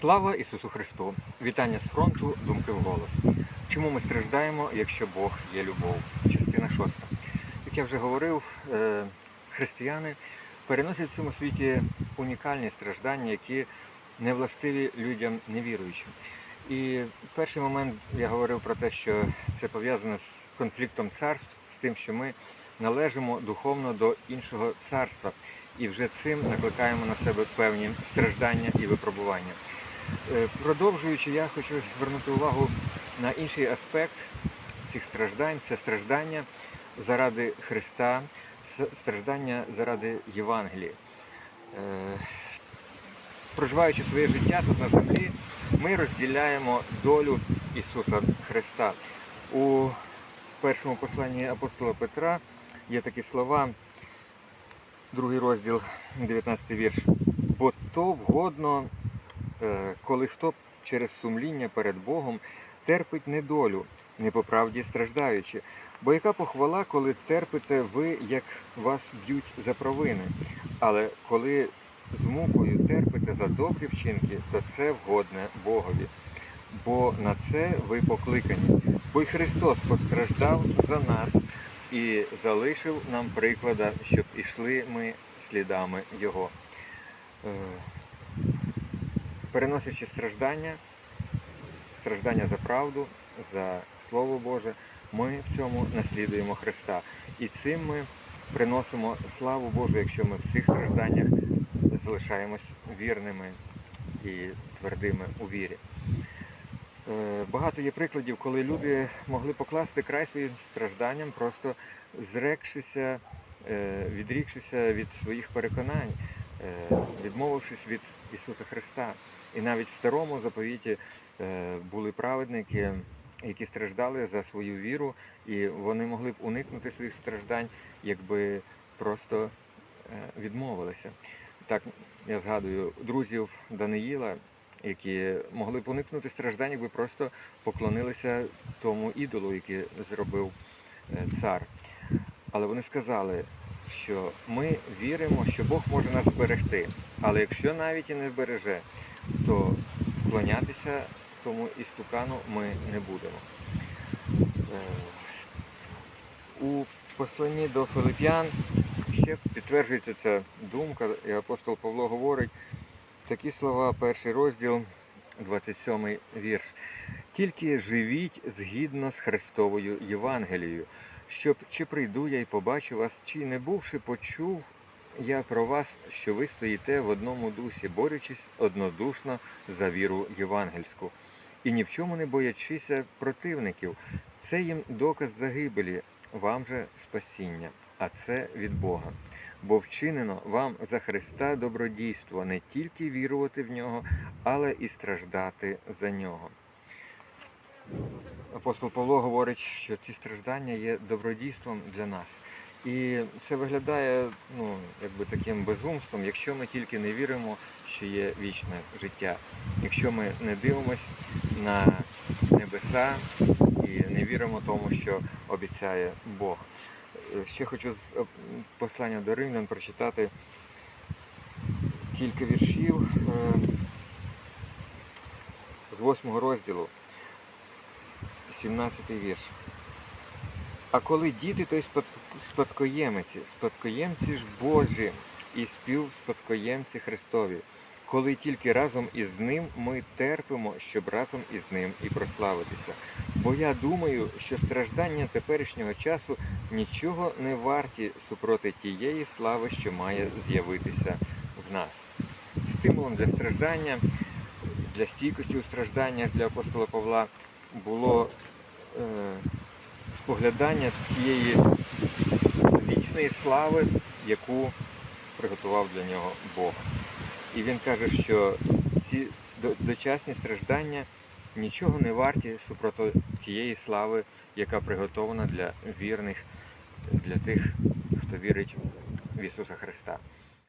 Слава Ісусу Христу! Вітання з фронту, думки вголос. Чому ми страждаємо, якщо Бог є любов? Частина шоста. Як я вже говорив, е, християни переносять в цьому світі унікальні страждання, які не властиві людям невіруючим. І перший момент я говорив про те, що це пов'язано з конфліктом царств, з тим, що ми належимо духовно до іншого царства, і вже цим накликаємо на себе певні страждання і випробування. Е, Продовжуючи, я хочу звернути увагу на інший аспект цих страждань це страждання заради Христа, страждання заради Євангелії. Е, Проживаючи своє життя тут на землі, ми розділяємо долю Ісуса Христа. У першому посланні апостола Петра є такі слова, другий розділ, 19 вірш. Бо то вгодно коли хто через сумління перед Богом терпить недолю, не по правді страждаючи. Бо яка похвала, коли терпите ви, як вас б'ють за провини, але коли з мукою терпите за добрі вчинки, то це вгодне Богові. Бо на це ви покликані. Бо й Христос постраждав за нас і залишив нам приклада, щоб ішли ми слідами Його. Переносячи страждання, страждання за правду, за Слово Боже, ми в цьому наслідуємо Христа. І цим ми приносимо славу Божу, якщо ми в цих стражданнях залишаємось вірними і твердими у вірі. Е, Багато є прикладів, коли люди могли покласти край своїм стражданням, просто зрекшися, е, відрікшися від своїх переконань, відмовившись від Ісуса Христа. І навіть в старому заповіті е, були праведники, які страждали за свою віру, і вони могли б уникнути своїх страждань, якби просто е, відмовилися. Так я згадую друзів Даниїла, які могли б уникнути страждань, якби просто поклонилися тому ідолу, який зробив е, цар. Але вони сказали, що ми віримо, що Бог може нас зберегти. Але якщо навіть і не збереже, то вклонятися тому істукану ми не будемо. Е, У посланні до Филип'ян ще підтверджується ця думка, і апостол Павло говорить такі слова, перший розділ, 27 вірш. Тільки живіть згідно з Христовою Євангелією, щоб чи прийду я й побачу вас, чи не бувши почув я про вас, що ви стоїте в одному дусі, борючись однодушно за віру євангельську, і ні в чому не боячися противників. Це їм доказ загибелі, вам же спасіння, а це від Бога. Бо вчинено вам за Христа добродійство, не тільки вірувати в нього, але і страждати за нього. Апостол Павло говорить, що ці страждання є добродійством для нас. І це виглядає ну, якби таким безумством, якщо ми тільки не віримо, що є вічне життя, якщо ми не дивимось на небеса і не віримо тому, що обіцяє Бог. Ще хочу з послання до Римлян прочитати кілька віршів е, з восьмого розділу, 17 вірш. А коли діти, то й спад- спадкоємиці, спадкоємці ж Божі і співспадкоємці Христові, коли тільки разом із ним ми терпимо, щоб разом із ним і прославитися. Бо я думаю, що страждання теперішнього часу нічого не варті супроти тієї слави, що має з'явитися в нас. Стимулом для страждання, для стійкості у стражданнях для апостола Павла було споглядання тієї вічної слави, яку приготував для нього Бог. І він каже, що ці дочасні страждання нічого не варті супроти тієї слави, яка приготована для вірних, для тих, хто вірить в Ісуса Христа.